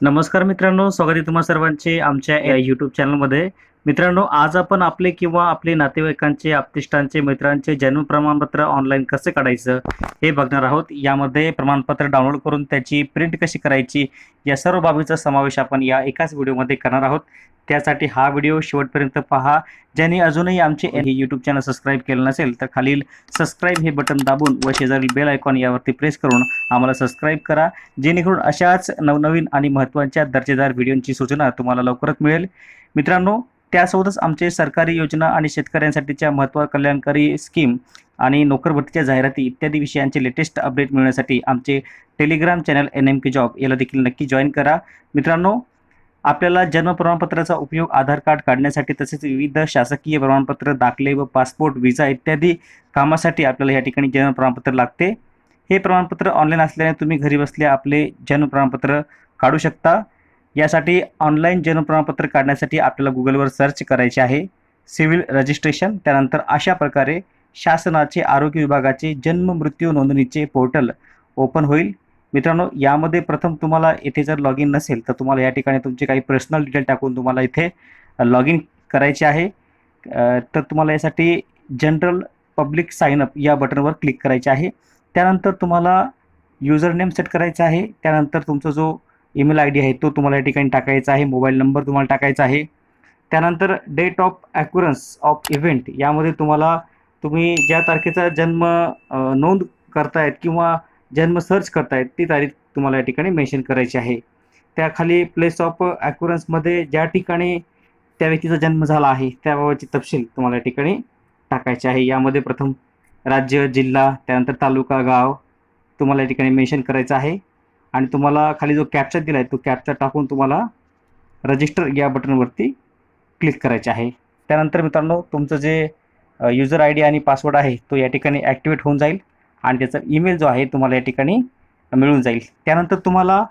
नमस्कार मित्रांनो स्वागत आहे तुम्हा सर्वांचे आमच्या या यूट्यूब चॅनलमध्ये मित्रांनो आज आपण आपले किंवा आपले नातेवाईकांचे आपतिष्टांचे मित्रांचे जन्म प्रमाणपत्र ऑनलाईन कसे काढायचं हे बघणार आहोत. यामध्ये प्रमाणपत्र डाउनलोड करून त्याची प्रिंट कशी करायची या सर्व बाबीचा समावेश आपण या एकाच व्हिडिओमध्ये करणार आहोत. त्यासाठी हा व्हिडिओ शेवटपर्यंत पहा. ज्यांनी अजूनही आमचे हे यूट्यूब चॅनल सबस्क्राईब केलं नसेल तर खालील सबस्क्राईब हे बटन दाबून व शेजारील बेल आयकॉन यावरती प्रेस करून आम्हाला सबस्क्राईब करा. जेणेकरून अशाच नवनवीन आणि महत्त्वाच्या दर्जेदार व्हिडिओंची सूचना तुम्हाला लवकरच मिळेल. मित्रांनो त्यासोबतच आमचे सरकारी योजना आणि शेतकऱ्यांसाठीच्या महत्त्व कल्याणकारी स्कीम आणि नोकरभरतीच्या जाहिराती इत्यादी विषयांचे लेटेस्ट अपडेट मिळण्यासाठी आमचे Telegram channel N M K job याला देखील नक्की जॉईन करा. मित्रांनो आपल्याला जन्म प्रमाणपत्राचा उपयोग आधार कार्ड काढण्यासाठी तसेच विविध शासकीय प्रमाणपत्र दाखले व पासपोर्ट व्हिसा इत्यादी कामासाठी आपल्याला या ठिकाणी जन्म प्रमाणपत्र लागते. हे प्रमाणपत्र ऑनलाईन असल्याने तुम्ही घरी बसल्या आपले जन्म प्रमाणपत्र काढू शकता. यासाठी ऑनलाईन जन्म प्रमाणपत्र काढण्यासाठी आपल्याला गुगलवर सर्च करायचे आहे. सिव्हिल रजिस्ट्रेशन त्यानंतर अशा प्रकारे शासनाचे आरोग्य विभागाचे जन्म मृत्यू नोंदणीचे पोर्टल ओपन होईल. मित्रांनो यामध्ये प्रथम तुम्हाला येथे जर लॉग इन नसेल तर तुम्हाला या ठिकाणी तुमचे काही पर्सनल डिटेल टाकून तुम्हाला इथे लॉग इन करायचे आहे. तर तुम्हाला यासाठी जनरल पब्लिक साईनअप या बटनवर क्लिक करायचे आहे. त्यानंतर तुम्हाला युजर नेम सेट करायचा आहे. त्यानंतर तुमचा जो ईमेल आय डी आहे तो तुम्हाला या ठिकाणी टाकायचा आहे मोबाईल नंबर तुम्हाला टाकायचा आहे. त्यानंतर date of occurrence of event यामध्ये तुम्हाला तुम्ही ज्या तारखेचा जन्म नोंद करतायत किंवा जन्म सर्च करतायत ती तारीख तुम्हाला या ठिकाणी मेन्शन करायची आहे. त्याखाली प्लेस ऑफ ॲक्युरन्समध्ये ज्या ठिकाणी त्या व्यक्तीचा जन्म झाला आहे त्याबाबतचे तपशील तुम्हाला या ठिकाणी टाकायचे आहे. यामध्ये प्रथम राज्य जिल्हा त्यानंतर तालुका गाव तुम्हाला या ठिकाणी मेन्शन करायचं आहे. आणि तुम्हाला खाली जो कॅप्चा दिला आहे तो कॅप्चा टाकून तुम्हाला रजिस्टर या बटनवरती क्लिक करायचे आहे. त्यानंतर मित्रांनो तुमचं जे युजर आय डी आणि पासवर्ड आहे तो या ठिकाणी ॲक्टिवेट होऊन जाईल आणि त्याचा ईमेल जो आहे तुम्हाला या ठिकाणी मिळून जाईल. त्यानंतर तुम्हाला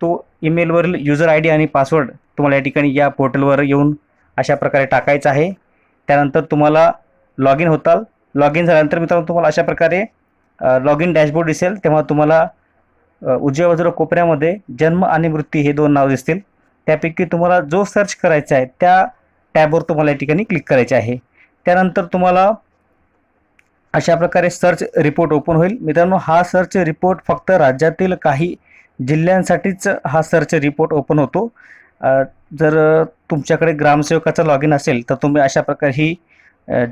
तो ईमेलवरील युजर आय डी आणि पासवर्ड तुम्हाला या ठिकाणी या पोर्टलवर येऊन अशा प्रकारे टाकायचं आहे. त्यानंतर तुम्हाला लॉग इन होताल. लॉग इन झाल्यानंतर मित्रांनो तुम्हाला अशा प्रकारे लॉग इन डॅशबोर्ड दिसेल. तेव्हा तुम्हाला उजव्या बाजूला कोपऱ्यामध्ये जन्म आणि मृत्यू हे दोन नाव दिसतील. त्यापैकी तुम्हाला जो सर्च करायचा आहे त्या टॅबवर तुम्हाला या ठिकाणी क्लिक करायचे आहे. त्यानंतर तुम्हाला अशा प्रकारे सर्च रिपोर्ट ओपन होईल. मित्रांनो हा सर्च रिपोर्ट फक्त राज्यातील काही जिल्ह्यांसाठीच हा सर्च रिपोर्ट ओपन होतो. जर तुमच्याकडे ग्रामसेवकाचं लॉग इन असेल तर तुम्ही अशा प्रकारे ही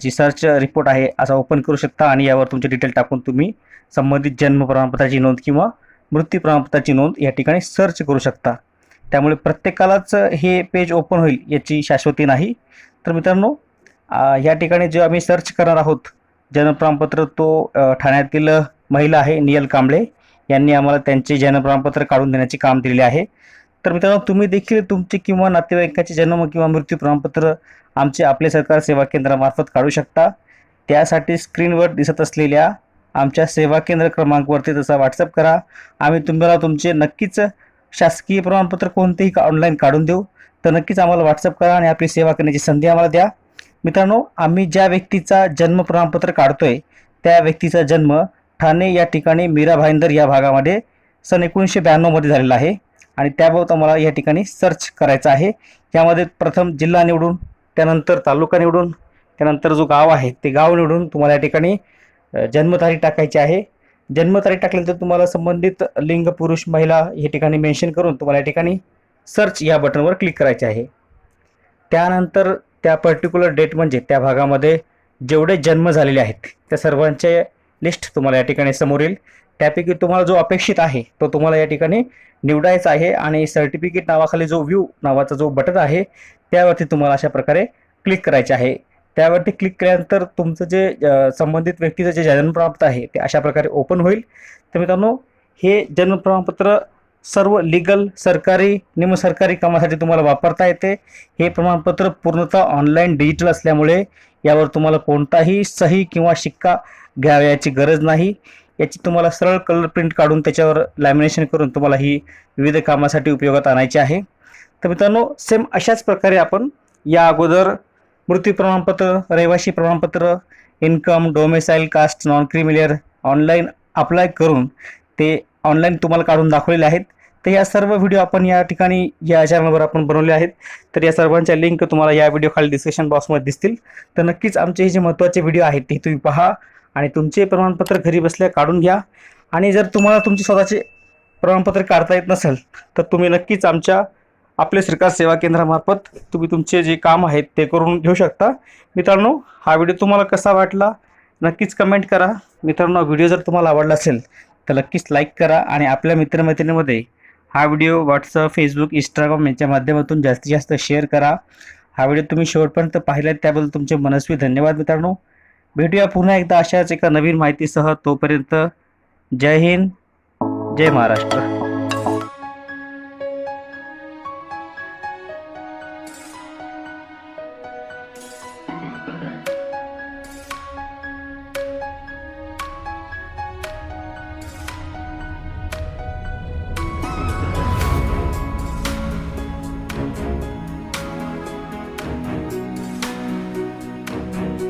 जी सर्च रिपोर्ट आहे असा ओपन करू शकता आणि यावर तुमचे डिटेल टाकून तुम्ही संबंधित जन्म प्रमाणपत्राची नोंद किंवा मृत्यू प्रमाणपत्राची नोंद या ठिकाणी सर्च करू शकता. त्यामुळे प्रत्येकालाच हे पेज ओपन होईल याची शाश्वती नाही. तर मित्रांनो या ठिकाणी जे आम्ही सर्च करणार आहोत जन्म प्रमाणपत्र तो ठाण्यातील महिला आहे नियल कांबळे. यांनी आम्हाला त्यांचे जन्म प्रमाणपत्र काढून देण्याचे काम दिलेले आहे. तर मित्रांनो तुम्ही देखील तुमचे किंवा नातेवाईकाचे जन्म किंवा मृत्यू प्रमाणपत्र आमचे आपले सरकार सेवा केंद्रामार्फत काढू शकता. त्यासाठी स्क्रीनवर दिसत असलेल्या आमच्या सेवा केंद्र क्रमांकवरती तसा व्हॉट्सअप करा. आम्ही तुम्हाला तुमचे नक्कीच शासकीय प्रमाणपत्र कोणतेही ऑनलाईन काढून देऊ. तर नक्कीच आम्हाला व्हॉट्सअप करा आणि आपली सेवा करण्याची संधी आम्हाला द्या. मित्रांनो आम्ही ज्या व्यक्तीचा जन्म प्रमाणपत्र काढतोय त्या व्यक्तीचा जन्म ठाणे या ठिकाणी मीरा भाईंदर या भागामध्ये सन एकोणीसशे ब्याण्णवमध्ये झालेला आहे. आणि त्याबाबत आम्हाला या ठिकाणी सर्च करायचं आहे. यामध्ये प्रथम जिल्हा निवडून त्यानंतर तालुका निवडून त्यानंतर जो गाव आहे ते गाव निवडून तुम्हाला या ठिकाणी जन्मतारीख टाकायची आहे. जन्मतारीख टाकल्यानंतर तुम्हाला संबंधित लिंग पुरुष महिला हे ठिकाणी मेन्शन करून तुम्हाला या ठिकाणी सर्च या बटनवर क्लिक करायचे आहे. त्यानंतर त्या पर्टिक्युलर डेट म्हणजे त्या भागामध्ये जेवढे जन्म झालेले आहेत त्या सर्वांचे लिस्ट तुम्हाला या ठिकाणी समोर येईल. त्यापैकी तुम्हाला जो अपेक्षित आहे तो तुम्हाला या ठिकाणी निवडायचा आहे आणि सर्टिफिकेट नावाखाली जो व्ह्यू नावाचा जो बटन आहे त्यावरती तुम्हाला अशा प्रकारे क्लिक करायचे आहे. त्यावरती क्लिक केल्यानंतर तुमचं जे संबंधित व्यक्तीचं जे जन्मप्रमाणपत्र आहे ते अशा प्रकारे ओपन होईल. तर मित्रांनो हे जन्म प्रमाणपत्र सर्व लिगल सरकारी निमसरकारी कामासाठी तुम्हाला वापरता येते. हे प्रमाणपत्र पूर्णतः ऑनलाईन डिजिटल असल्यामुळे यावर तुम्हाला कोणताही सही किंवा शिक्का घ्यावयाची गरज नाही. याची तुम्हाला सरळ कलर प्रिंट काढून त्याच्यावर लॅमिनेशन करून तुम्हाला ही विविध कामासाठी उपयोगात आणायची आहे. तर मित्रांनो सेम अशाच प्रकारे आपण या अगोदर मृत्यू प्रमाणपत्र रहिवासी प्रमाणपत्र income domicile caste non creamy layer online apply करून ते ऑनलाईन तुम्हाला काढून दाखवलेले आहेत. तर या सर्व व्हिडिओ आपण या ठिकाणी या चॅनलवर आपण बनवले आहेत. तर या सर्वांच्या लिंक तुम्हाला या व्हिडिओ खाली डिस्क्रिप्शन बॉक्समध्ये दिसतील. तर नक्कीच आमचे हे जे महत्त्वाचे व्हिडिओ आहेत ते तुम्ही पहा आणि तुमचे प्रमाणपत्र घरी बसल्या काढून घ्या. आणि जर तुम्हाला तुमचे स्वतःचे प्रमाणपत्र काढता येत नसेल तर तुम्ही नक्कीच आमच्या आपले सरकार सेवा केंद्रामार्फत तुम्ही तुमचे जे काम आहेत ते करून घेऊ शकता. मित्रांनो हा व्हिडिओ तुम्हाला कसा वाटला? नक्कीच कमेंट करा. मित्रांनो व्हिडिओ जर तुम्हाला आवडला असेल तर नक्कीच लाईक करा आणि आपल्या मित्रमैत्रिणीमध्ये हा व्हिडिओ व्हॉट्सअप फेसबुक इंस्टाग्राम यांच्या माध्यमातून जास्तीत जास्त शेअर करा. हा व्हिडिओ तुम्ही शेवटपर्यंत पाहिलात त्याबद्दल तुमचे मनस्वी धन्यवाद मित्रांनो. भेटूया पुन्हा एकदा अशाच एका नवीन माहितीसह. तोपर्यंत जय हिंद जय महाराष्ट्र.